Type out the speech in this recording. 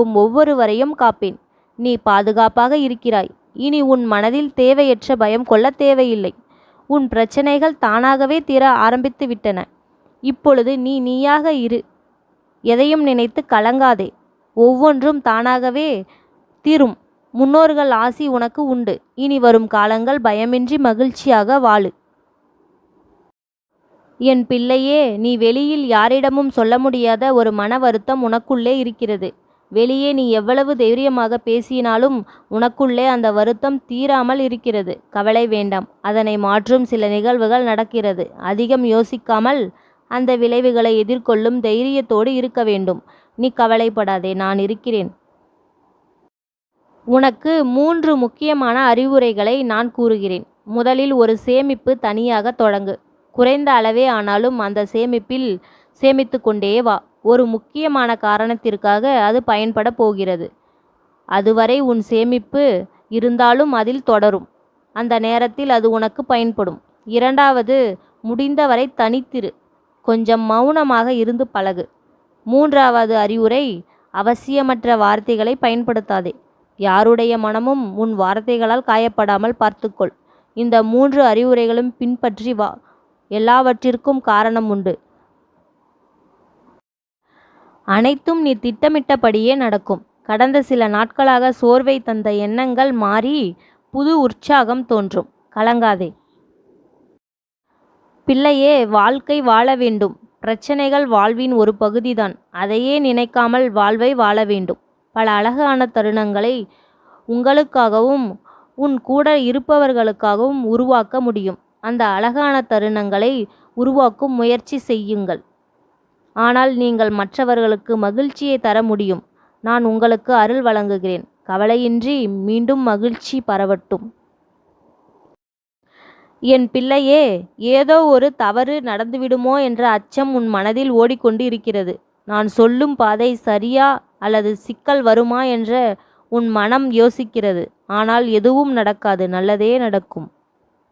இருக்கும் ஒவ்வொருவரையும் காப்பேன். நீ பாதுகாப்பாக இருக்கிறாய். இனி உன் மனதில் தேவையற்ற பயம் கொள்ளத் தேவையில்லை. உன் பிரச்சனைகள் தானாகவே தீர ஆரம்பித்து விட்டன. இப்பொழுது நீ நீயாக இரு. எதையும் நினைத்து கலங்காதே. ஒவ்வொன்றும் தானாகவே தீரும். முன்னோர்கள் ஆசி உனக்கு உண்டு. இனி வரும் காலங்கள் பயமின்றி மகிழ்ச்சியாக வாழு. என் பிள்ளையே நீ வெளியில் யாரிடமும் சொல்ல முடியாத ஒரு மன வருத்தம் உனக்குள்ளே இருக்கிறது. வெளியே நீ எவ்வளவு தைரியமாக பேசினாலும் உனக்குள்ளே அந்த வருத்தம் தீராமல் இருக்கிறது. கவலை வேண்டாம். அதனை மாற்றும் சில நிகழ்வுகள் நடக்கிறது. அதிகம் யோசிக்காமல் அந்த விளைவுகளை எதிர்கொள்ளும் தைரியத்தோடு இருக்க வேண்டும். நீ கவலைப்படாதே நான் இருக்கிறேன். உனக்கு மூன்று முக்கியமான அறிவுரைகளை நான் கூறுகிறேன். முதலில் ஒரு சேமிப்பு தனியாக தொடங்கு. குறைந்த அளவே ஆனாலும் அந்த சேமிப்பில் சேமித்து கொண்டே வா. ஒரு முக்கியமான காரணத்திற்காக அது பயன்பட போகிறது. அதுவரை உன் சேமிப்பு இருந்தாலும் அதில் தொடரும். அந்த நேரத்தில் அது உனக்கு பயன்படும். இரண்டாவது முடிந்தவரை தனித்திரு. கொஞ்சம் மௌனமாக இருந்து பழகு. மூன்றாவது அறிவுரை அவசியமற்ற வார்த்தைகளை பயன்படுத்தாதே. யாருடைய மனமும் உன் வார்த்தைகளால் காயப்படாமல் பார்த்துக்கொள். இந்த மூன்று அறிவுரைகளும் பின்பற்றி வா. எல்லாவற்றிற்கும் காரணம் உண்டு. அனைத்தும் நீ திட்டமிட்டபடியே நடக்கும். கடந்த சில நாட்களாக சோர்வை தந்த எண்ணங்கள் மாறி புது உற்சாகம் தோன்றும். கலங்காதே. பிள்ளையே வாழ்க்கை வாழ வேண்டும். பிரச்சனைகள் வாழ்வின் ஒரு பகுதிதான். அதையே நினைக்காமல் வாழ்வை வாழ வேண்டும். பல அழகான தருணங்களை உங்களுக்காகவும் உன் கூட இருப்பவர்களுக்காகவும் உருவாக்க முடியும். அந்த அழகான தருணங்களை உருவாக்கும் முயற்சி செய்யுங்கள். ஆனால் நீங்கள் மற்றவர்களுக்கு மகிழ்ச்சியை தர முடியும். நான் உங்களுக்கு அருள் வழங்குகிறேன். கவலையின்றி மீண்டும் மகிழ்ச்சி பரவட்டும். என் பிள்ளையே ஏதோ ஒரு தவறு நடந்துவிடுமோ என்ற அச்சம் உன் மனதில் ஓடிக்கொண்டு இருக்கிறது நான் சொல்லும் பாதை சரியா அல்லது சிக்கல் வருமா என்ற உன் மனம் யோசிக்கிறது. ஆனால் எதுவும் நடக்காது. நல்லதே நடக்கும்.